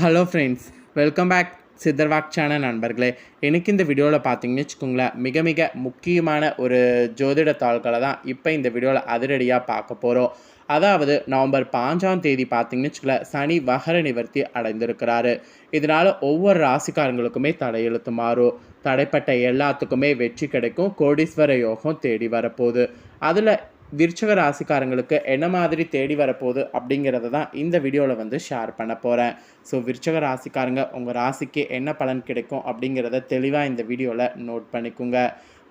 Hello friends welcome back சித்தர்வாக்சான நண்பர்களே. எனக்கு இந்த வீடியோவில் பார்த்தீங்கன்னு வச்சுக்கோங்களேன் மிக மிக முக்கியமான ஒரு ஜோதிட தாள்களை தான் இப்போ இந்த வீடியோவில் அதிரடியாக பார்க்க போகிறோம் அதாவது நவம்பர் பாஞ்சாம் தேதி பார்த்தீங்கன்னு வச்சுக்கோங்களேன் சனி வகர நிவர்த்தி அடைந்திருக்கிறாரு. இதனால் ஒவ்வொரு ராசிக்காரங்களுக்குமே தலையெழுத்து மாறும். தடைப்பட்ட எல்லாத்துக்குமே வெற்றி கிடைக்கும். கோடீஸ்வர யோகம் தேடி வரப்போகுது. அதில் விருச்சக ராசிக்காரங்களுக்கு என்ன மாதிரி தேடி வரப்போகுது அப்படிங்கிறத தான் இந்த வீடியோவில் வந்து ஷேர் பண்ண போகிறேன் ஸோ விருச்சக ராசிக்காரங்க உங்கள் ராசிக்கு என்ன பலன் கிடைக்கும் அப்படிங்கிறத தெளிவாக இந்த வீடியோவில் நோட் பண்ணிக்கோங்க.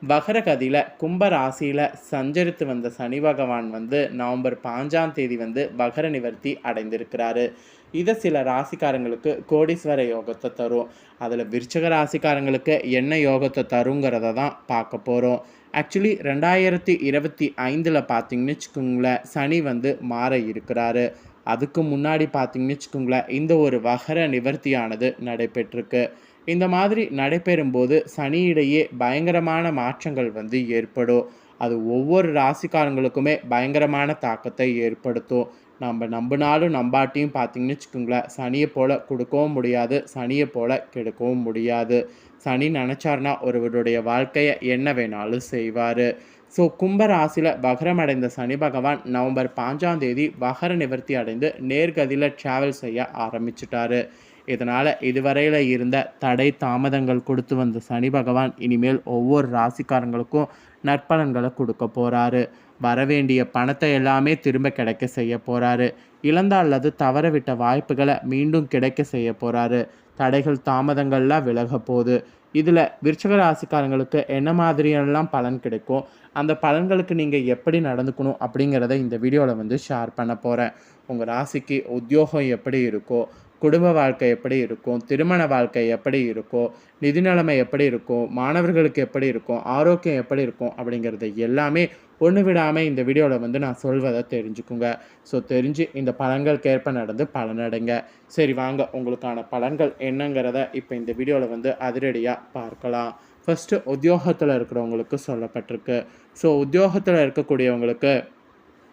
வகர கதியில் கும்ப ராசியில் சஞ்சரித்து வந்த சனி பகவான் வந்து நவம்பர் பாஞ்சாம் தேதி வந்து வகர நிவர்த்தி அடைந்திருக்கிறாரு. இதை சில ராசிக்காரங்களுக்கு கோடீஸ்வர யோகத்தை தரும். அதில் விருச்சக ராசிக்காரங்களுக்கு என்ன யோகத்தை தருங்கிறத தான் பார்க்க போகிறோம் ஆக்சுவலி ரெண்டாயிரத்தி இருபத்தி ஐந்தில் பார்த்தீங்கன்னு வச்சுக்கோங்களேன் சனி வந்து மாற இருக்கிறாரு. அதுக்கு முன்னாடி பார்த்தீங்கன்னு வச்சுக்கோங்களேன் இந்த ஒரு வகர நிவர்த்தியானது நடைபெற்றிருக்கு. இந்த மாதிரி நடைபெறும்போது சனியிடையே பயங்கரமான மாற்றங்கள் வந்து ஏற்படும். அது ஒவ்வொரு ராசிக்காரங்களுக்குமே பயங்கரமான தாக்கத்தை ஏற்படுத்தும். நம்ம நம்பினாலும் நம்பாட்டியும் பார்த்தீங்கன்னு வச்சுக்கோங்களேன். சனியை போல் கொடுக்கவும் முடியாது சனியை போல் கெடுக்கவும் முடியாது. சனி நினச்சார்னா ஒருவருடைய வாழ்க்கையை என்ன வேணாலும் செய்வார். ஸோ கும்பராசியில் வகரமடைந்த அடைந்த சனி பகவான் நவம்பர் பாஞ்சாம் தேதி வகர நிவர்த்தி அடைந்து நேர்கதியில் ட்ராவல் செய்ய ஆரம்பிச்சிட்டாரு. இதனால் இதுவரையில் இருந்த தடை தாமதங்கள் கொடுத்து வந்த சனி பகவான் இனிமேல் ஒவ்வொரு ராசிக்காரங்களுக்கும் நற்பலன்களை கொடுக்க போகிறாரு வரவேண்டிய பணத்தை எல்லாமே திரும்ப கிடைக்க செய்ய போகிறாரு இழந்த அல்லது தவறவிட்ட வாய்ப்புகளை மீண்டும் கிடைக்க செய்ய போகிறாரு தடைகள் தாமதங்கள்லாம் விலக போகுது. இதில் விருச்சக ராசிக்காரங்களுக்கு என்ன மாதிரியெல்லாம் பலன் கிடைக்கும்? அந்த பலன்களுக்கு நீங்கள் எப்படி நடந்துக்கணும் அப்படிங்கிறத இந்த வீடியோவில் வந்து ஷேர் பண்ண போகிறேன் உங்கள் ராசிக்கு உத்தியோகம் எப்படி இருக்கோ குடும்ப வாழ்க்கை எப்படி இருக்கும்? திருமண வாழ்க்கை எப்படி இருக்கும்? நிதி நிலைமை எப்படி இருக்கும்? மாணவர்களுக்கு எப்படி இருக்கும்? ஆரோக்கியம் எப்படி இருக்கும்? அப்படிங்கிறது எல்லாமே ஒன்று விடாமல் இந்த வீடியோவில் வந்து நான் சொல்வதை தெரிஞ்சுக்குங்க. ஸோ தெரிஞ்சு இந்த பலன்களுக்கு ஏற்ப நடந்து பலனடைங்க சரி வாங்க. உங்களுக்கான பலன்கள் என்னங்கிறத இப்போ இந்த வீடியோவில் வந்து அதிரடியாக பார்க்கலாம். ஃபஸ்ட்டு உத்தியோகத்தில் இருக்கிறவங்களுக்கு சொல்லப்பட்டிருக்கு. ஸோ உத்தியோகத்தில் இருக்கக்கூடியவங்களுக்கு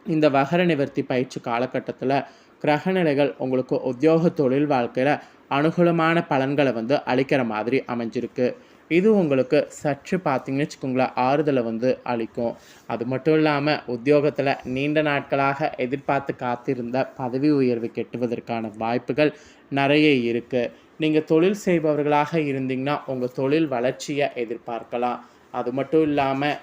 இந்த வகர நிவர்த்தி பயிற்சி காலகட்டத்தில் கிரகநிலைகள் உங்களுக்கு உத்தியோக தொழில் வாழ்க்கையில் அனுகூலமான பலன்களை வந்து அளிக்கிற மாதிரி அமைஞ்சிருக்கு. இது உங்களுக்கு சற்று பார்த்தீங்கன்னு வச்சுக்கோங்களேன் ஆறுதலை வந்து அளிக்கும். அது மட்டும் இல்லாமல் உத்தியோகத்தில் நீண்ட நாட்களாக எதிர்பார்த்து காத்திருந்த பதவி உயர்வு கெட்டுவதற்கான வாய்ப்புகள் நிறைய இருக்குது நீங்கள் தொழில் செய்பவர்களாக இருந்தீங்கன்னா உங்கள் தொழில் வளர்ச்சியை எதிர்பார்க்கலாம். அது மட்டும் இல்லாமல்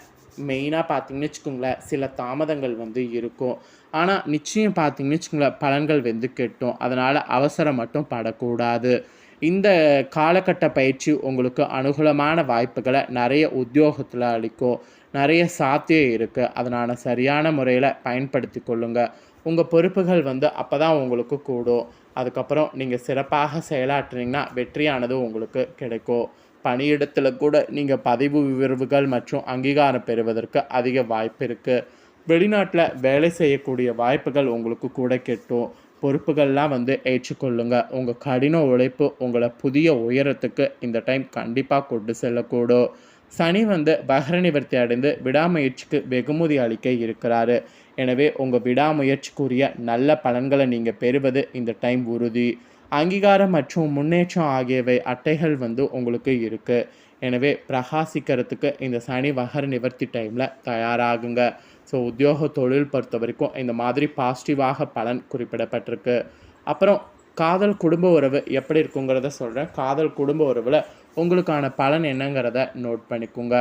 மெயினாக பார்த்தீங்கன்னு வச்சுக்கோங்களேன் சில தாமதங்கள் வந்து இருக்கும். ஆனால் நிச்சயம் பார்த்தீங்கன்னு வச்சுக்கோங்களேன் பலன்கள் வந்து கெட்டும். அதனால் அவசரம் மட்டும் படக்கூடாது. இந்த காலகட்ட பயிற்சி உங்களுக்கு அனுகூலமான வாய்ப்புகளை நிறைய உத்தியோகத்தில் அளிக்கும். நிறைய சாத்தியம் இருக்குது அதனால் சரியான முறையில் பயன்படுத்தி கொள்ளுங்கள் உங்கள் பொறுப்புகள் வந்து அப்போ தான் உங்களுக்கு கூடும். அதுக்கப்புறம் நீங்கள் சிறப்பாக செயலாற்றுனீங்கன்னா வெற்றியானது உங்களுக்கு கிடைக்கும். பணியிடத்தில் கூட நீங்கள் பதவி உயர்வுகள் மற்றும் அங்கீகாரம் பெறுவதற்கு அதிக வாய்ப்பு இருக்குது வெளிநாட்டில் வேலை செய்யக்கூடிய வாய்ப்புகள் உங்களுக்கு கூட கெட்டும். பொறுப்புகள்லாம் வந்து ஏற்றுக்கொள்ளுங்க. உங்கள் கடின உழைப்பு உங்களை புதிய உயரத்துக்கு இந்த டைம் கண்டிப்பாக கொண்டு செல்லக்கூடும். சனி வந்து பகர நிவர்த்தி அடைந்து விடாமுயற்சிக்கு வெகுமதி அளிக்க இருக்கிறாரு. எனவே உங்கள் விடாமுயற்சிக்குரிய நல்ல பலன்களை நீங்கள் பெறுவது இந்த டைம் உறுதி. அங்கீகாரம் மற்றும் முன்னேற்றம் ஆகியவை அட்டைகள் வந்து உங்களுக்கு இருக்குது எனவே பிரகாசிக்கிறதுக்கு இந்த சனி வகர நிவர்த்தி டைமில் தயாராகுங்க. ஸோ உத்தியோக தொழில் பொறுத்த வரைக்கும் இந்த மாதிரி பாசிட்டிவாக பலன் குறிப்பிடப்பட்டிருக்கு. அப்புறம் காதல் குடும்ப உறவு எப்படி இருக்குங்கிறத சொல்கிறேன் காதல் குடும்ப உறவில் உங்களுக்கான பலன் என்னங்கிறத நோட் பண்ணிக்கோங்க.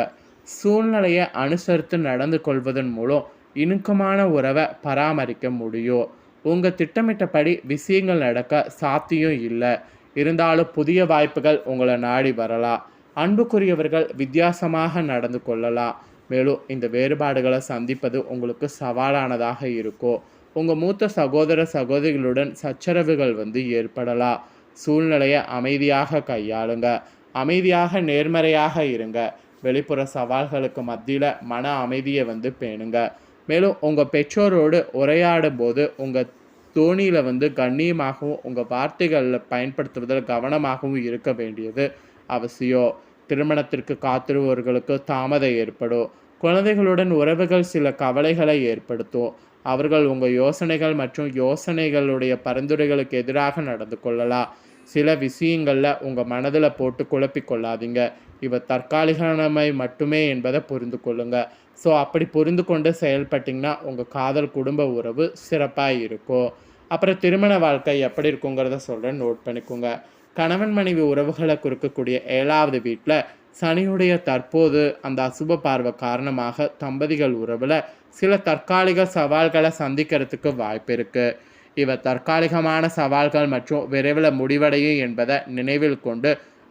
சூழ்நிலையை அனுசரித்து நடந்து கொள்வதன் மூலம் இணுக்கமான உறவை பராமரிக்க முடியும். உங்கள் திட்டமிட்டபடி விஷயங்கள் நடக்க சாத்தியம் இல்லை. இருந்தாலும் புதிய வாய்ப்புகள் உங்களை நாடி வரலாம். அன்புக்குரியவர்கள் வித்தியாசமாக நடந்து கொள்ளலாம். மேலும் இந்த வேறுபாடுகளை சந்திப்பது உங்களுக்கு சவாலானதாக இருக்கும். உங்கள் மூத்த சகோதர சகோதரிகளுடன் சச்சரவுகள் வந்து ஏற்படலாம். சூழ்நிலையை அமைதியாக கையாளுங்க. அமைதியாக நேர்மறையாக இருங்க. வெளிப்புற சவால்களுக்கு மத்தியில் மன அமைதியை வந்து பேணுங்க. மேலும் உங்கள் பெற்றோரோடு உரையாடும் போது உங்கள் தோணியில் வந்து கண்ணியமாகவும் உங்கள் வார்த்தைகளில் பயன்படுத்துவதில் கவனமாகவும் இருக்க வேண்டியது அவசியம். திருமணத்திற்கு காத்திருவர்களுக்கு தாமதம் ஏற்படும். குழந்தைகளுடன் உறவுகள் சில கவலைகளை ஏற்படுத்தும். அவர்கள் உங்கள் யோசனைகள் மற்றும் யோசனைகளுடைய பரிந்துரைகளுக்கு எதிராக நடந்து கொள்ளலாம். சில விஷயங்களில் உங்கள் மனதில் போட்டு குழப்பிக்கொள்ளாதீங்க இவை தற்காலிகமை மட்டுமே என்பதை புரிந்து கொள்ளுங்க. ஸோ அப்படி புரிந்து கொண்டு செயல்பட்டிங்கன்னா உங்கள் காதல் குடும்ப உறவு சிறப்பாக இருக்கும். அப்புறம் திருமண வாழ்க்கை எப்படி இருக்குங்கிறத சொல்கிறேன் நோட் பண்ணிக்கோங்க. கணவன் மனைவி உறவுகளை குறிக்கக்கூடிய ஏழாவது வீட்டில் சனியுடைய தற்போது அந்த அசுப பார்வை காரணமாக தம்பதிகள் உறவில் சில தற்காலிக சவால்களை சந்திக்கிறதுக்கு வாய்ப்பு இருக்குது இவை தற்காலிகமான சவால்கள் மற்றும் விரைவில் முடிவடையும் என்பதை நினைவில் கொண்டு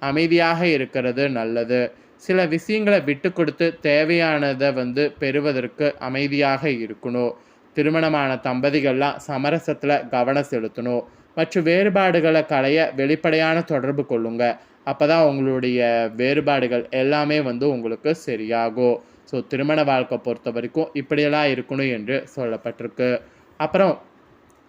அமைதியாக இருக்கிறது நல்லது. சில விஷயங்களை விட்டு கொடுத்து தேவையானதை வந்து பெறுவதற்கு அமைதியாக இருக்கணும். திருமணமான தம்பதிகள்லாம் சமரசத்தில் கவனம் செலுத்தணும். மற்றும் வேறுபாடுகளை களைய வெளிப்படையான தொடர்பு கொள்ளுங்க. அப்போ தான் உங்களுடைய வேறுபாடுகள் எல்லாமே வந்து உங்களுக்கு சரியாகும். ஸோ திருமண வாழ்க்கை பொறுத்த வரைக்கும் இப்படியெல்லாம் இருக்கணும் என்று சொல்லப்பட்டிருக்கு. அப்புறம்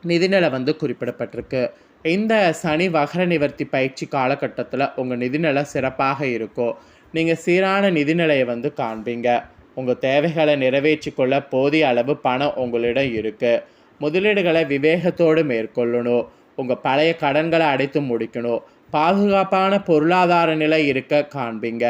நிதிநிலை வந்து குறிப்பிடப்பட்டிருக்கு. இந்த சனி வகர நிவர்த்தி பயிற்சி காலகட்டத்தில் உங்கள் நிதிநிலை சிறப்பாக இருக்கும் நீங்கள் சீரான நிதிநிலையை வந்து காண்பீங்க. உங்கள் தேவைகளை நிறைவேற்றி கொள்ள போதிய அளவு பணம் உங்களிடம் இருக்குது முதலீடுகளை விவேகத்தோடு மேற்கொள்ளணும். உங்கள் பழைய கடன்களை அடைத்து முடிக்கணும். பாதுகாப்பான பொருளாதார நிலை இருக்க காண்பீங்க.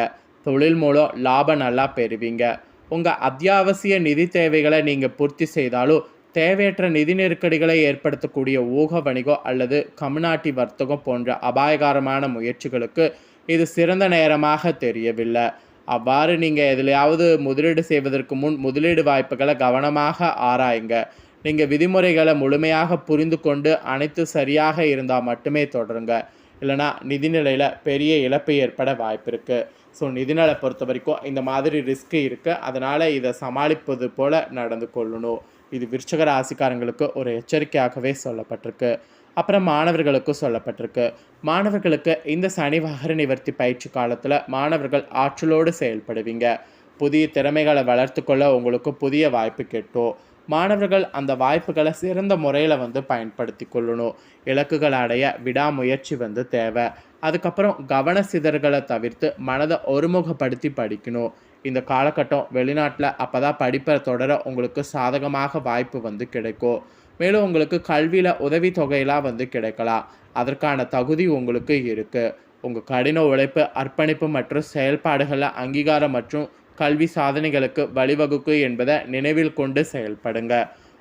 தொழில் மூலம் லாபம் நல்லா பெறுவீங்க. உங்கள் அத்தியாவசிய நிதி தேவைகளை நீங்கள் பூர்த்தி செய்தாலும் தேவையற்ற நிதி நெருக்கடிகளை ஏற்படுத்தக்கூடிய ஊக வணிகம் அல்லது கம்நாட்டி வர்த்தகம் போன்ற அபாயகரமான முயற்சிகளுக்கு இது சிறந்த நேரமாக தெரியவில்லை. அவ்வாறு நீங்கள் எதிலையாவது முதலீடு செய்வதற்கு முன் முதலீடு வாய்ப்புகளை கவனமாக ஆராயுங்க. நீங்கள் விதிமுறைகளை முழுமையாக புரிந்து கொண்டு அனைத்து சரியாக இருந்தால் மட்டுமே தொடருங்க. இல்லைனா நிதிநிலையில் பெரிய இழப்பு ஏற்பட வாய்ப்பு இருக்குது ஸோ நிதிநிலை பொறுத்த வரைக்கும் இந்த மாதிரி ரிஸ்க் இருக்குது அதனால் இதை சமாளிப்பது போல் நடந்து கொள்ளணும். இது விருச்சக ராசிக்காரங்களுக்கு ஒரு எச்சரிக்கையாகவே சொல்லப்பட்டிருக்கு. அப்புறம் மாணவர்களுக்கும் சொல்லப்பட்டிருக்கு. மாணவர்களுக்கு இந்த சனி வகர நிவர்த்தி பயிற்சி காலத்தில் மாணவர்கள் ஆற்றலோடு செயல்படுவீங்க. புதிய திறமைகளை வளர்த்துக்கொள்ள உங்களுக்கு புதிய வாய்ப்பு கிட்டும். மாணவர்கள் அந்த வாய்ப்புகளை சிறந்த முறையில் வந்து பயன்படுத்தி கொள்ளணும். இலக்குகளை அடைய விடாமுயற்சி வந்து தேவை. அதுக்கப்புறம் கவன சிதறுகளை தவிர்த்து மனதை ஒருமுகப்படுத்தி படிக்கணும். இந்த காலகட்டம் வெளிநாட்டில் அப்போ தான் படிப்பை தொடர உங்களுக்கு சாதகமாக வாய்ப்பு வந்து கிடைக்கும். மேலும் உங்களுக்கு கல்வியில் உதவி தொகையெல்லாம் வந்து கிடைக்கலாம். அதற்கான தகுதி உங்களுக்கு இருக்குது உங்கள் கடின உழைப்பு அர்ப்பணிப்பு மற்றும் செயல்பாடுகளில் அங்கீகாரம் மற்றும் கல்வி சாதனைகளுக்கு வழிவகுக்கும் என்பதை நினைவில் கொண்டு செயல்படுங்க.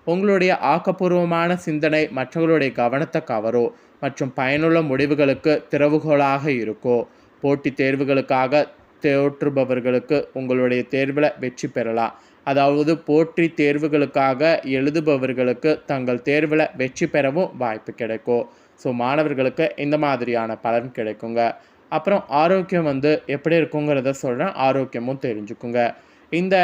உங்களுடைய ஆக்கப்பூர்வமான சிந்தனை மற்றவர்களுடைய கவனத்தை கவரும் மற்றும் பயனுள்ள முடிவுகளுக்கு திறவுகோலாக இருக்கும். போட்டித் தேர்வுகளுக்காக தோற்றுபவர்களுக்கு உங்களுடைய தேர்வில் வெற்றி பெறலாம். அதாவது போற்றி தேர்வுகளுக்காக எழுதுபவர்களுக்கு தங்கள் தேர்வில் வெற்றி பெறவும் வாய்ப்பு கிடைக்கும். ஸோ மாணவர்களுக்கு இந்த மாதிரியான பலன் கிடைக்குங்க. அப்புறம் ஆரோக்கியம் வந்து எப்படி இருக்குங்கிறத சொல்கிறேன் ஆரோக்கியமும் தெரிஞ்சுக்குங்க. இந்த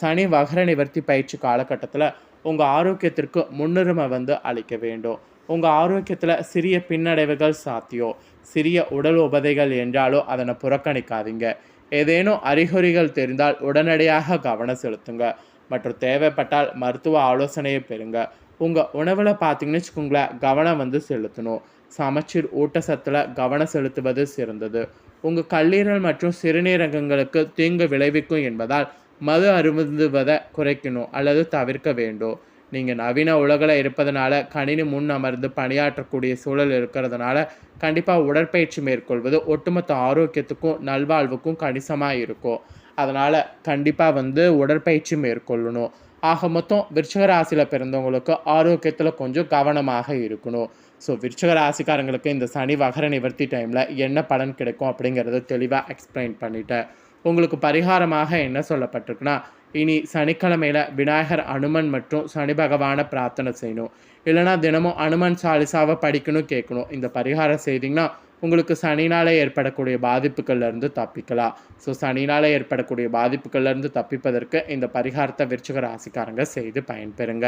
சனி வகர நிவர்த்தி பயிற்சி காலகட்டத்தில் உங்கள் ஆரோக்கியத்திற்கு முன்னுரிமை வந்து அளிக்க வேண்டும். உங்கள் ஆரோக்கியத்தில் சிறிய பின்னடைவுகள் சாத்தியம். சிறிய உடல் உபதைகள் என்றாலோ அதனை புறக்கணிக்காதீங்க. ஏதேனும் அறிகுறிகள் தெரிந்தால் உடனடியாக கவனம் செலுத்துங்க. மற்றும் தேவைப்பட்டால் மருத்துவ ஆலோசனையை பெறுங்க. உங்கள் உணவில் பார்த்தீங்கன்னு வச்சுக்கோங்களேன் கவனம் வந்து செலுத்தணும். சமச்சீர் ஊட்டச்சத்தில் கவனம் செலுத்துவது சிறந்தது. உங்கள் கல்லீரல் மற்றும் சிறுநீரகங்களுக்கு தீங்கு விளைவிக்கும் என்பதால் மது அருந்துவதை குறைக்கணும் அல்லது தவிர்க்க வேண்டும். நீங்கள் நவீன உலகில் இருப்பதனால கணினி முன் அமர்ந்து பணியாற்றக்கூடிய சூழல் இருக்கிறதுனால கண்டிப்பாக உடற்பயிற்சி மேற்கொள்வது ஒட்டுமொத்த ஆரோக்கியத்துக்கும் நல்வாழ்வுக்கும் கணிசமாக இருக்கும். அதனால் கண்டிப்பாக வந்து உடற்பயிற்சி மேற்கொள்ளணும். ஆக மொத்தம் விருச்சக ராசியில் பிறந்தவங்களுக்கு ஆரோக்கியத்தில் கொஞ்சம் கவனமாக இருக்கணும். ஸோ விருச்சக ராசிக்காரங்களுக்கு இந்த சனி வகர நிவர்த்தி டைமில் என்ன பலன் கிடைக்கும் அப்படிங்கிறத தெளிவாக எக்ஸ்பிளைன் பண்ணிட்டேன். உங்களுக்கு பரிகாரமாக என்ன சொல்லப்பட்டிருக்குன்னா இனி சனிக்கிழமையில் விநாயகர் அனுமன் மற்றும் சனி பகவானை பிரார்த்தனை செய்யணும். இல்லைனா தினமும் அனுமன் சாலிசாவை படிக்கணும் கேட்கணும். இந்த பரிகாரம் செய்திங்கன்னா உங்களுக்கு சனினால் ஏற்படக்கூடிய பாதிப்புகள்லேருந்து தப்பிக்கலாம். ஸோ சனினால் ஏற்படக்கூடிய பாதிப்புகள்லேருந்து தப்பிப்பதற்கு இந்த பரிகாரத்தை விருச்சிக ராசிக்காரங்க செய்து பயன்பெறுங்க.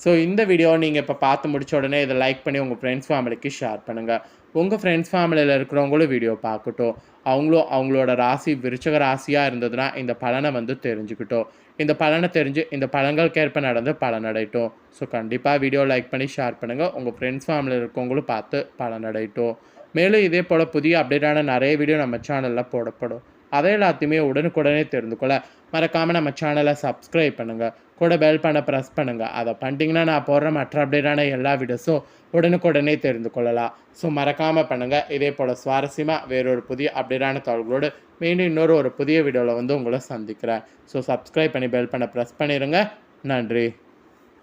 ஸோ இந்த வீடியோ நீங்கள் இப்போ பார்த்து முடிச்ச உடனே இதை லைக் பண்ணி உங்கள் ஃப்ரெண்ட்ஸ் ஃபேமிலிக்கு ஷேர் பண்ணுங்கள் உங்கள் ஃப்ரெண்ட்ஸ் ஃபேமிலியில் இருக்கிறவங்களும் வீடியோ பார்க்கட்டும். அவங்களும் அவங்களோட ராசி விருச்சக ராசியாக இருந்ததுன்னா இந்த பலனை வந்து தெரிஞ்சுக்கிட்டோம். இந்த பலனை தெரிஞ்சு இந்த பலன்களுக்கேற்ப நடந்து பலனடையட்டும். ஸோ கண்டிப்பாக வீடியோ லைக் பண்ணி ஷேர் பண்ணுங்கள் உங்கள் ஃப்ரெண்ட்ஸ் ஃபேமிலியில் இருக்கவங்களும் பார்த்து பலனடையட்டும். மேலும் இதே போல் புதிய அப்டேட்டான நிறைய வீடியோ நம்ம சேனலில் போடப்படும். அதை எல்லாத்தையுமே உடனுக்குடனே தெரிந்து கொள்ள மறக்காமல் நம்ம சேனலை சப்ஸ்கிரைப் பண்ணுங்கள் கூட பெல் பண்ண ப்ரெஸ் பண்ணுங்கள் அதை பண்ணிட்டீங்கன்னா நான் போடுற மற்ற அப்டேட்டான எல்லா வீடியோஸும் உடனுக்குடனே தெரிந்து கொள்ளலாம். ஸோ மறக்காமல் பண்ணுங்கள் இதே போல் சுவாரஸ்யமாக வேறொரு புதிய அப்டேட்டான தகவல்களோடு மீண்டும் இன்னொரு ஒரு புதிய வீடியோவில் வந்து உங்களை சந்திக்கிறேன். ஸோ சப்ஸ்கிரைப் பண்ணி பெல் பண்ண ப்ரெஸ் பண்ணிடுங்க நன்றி.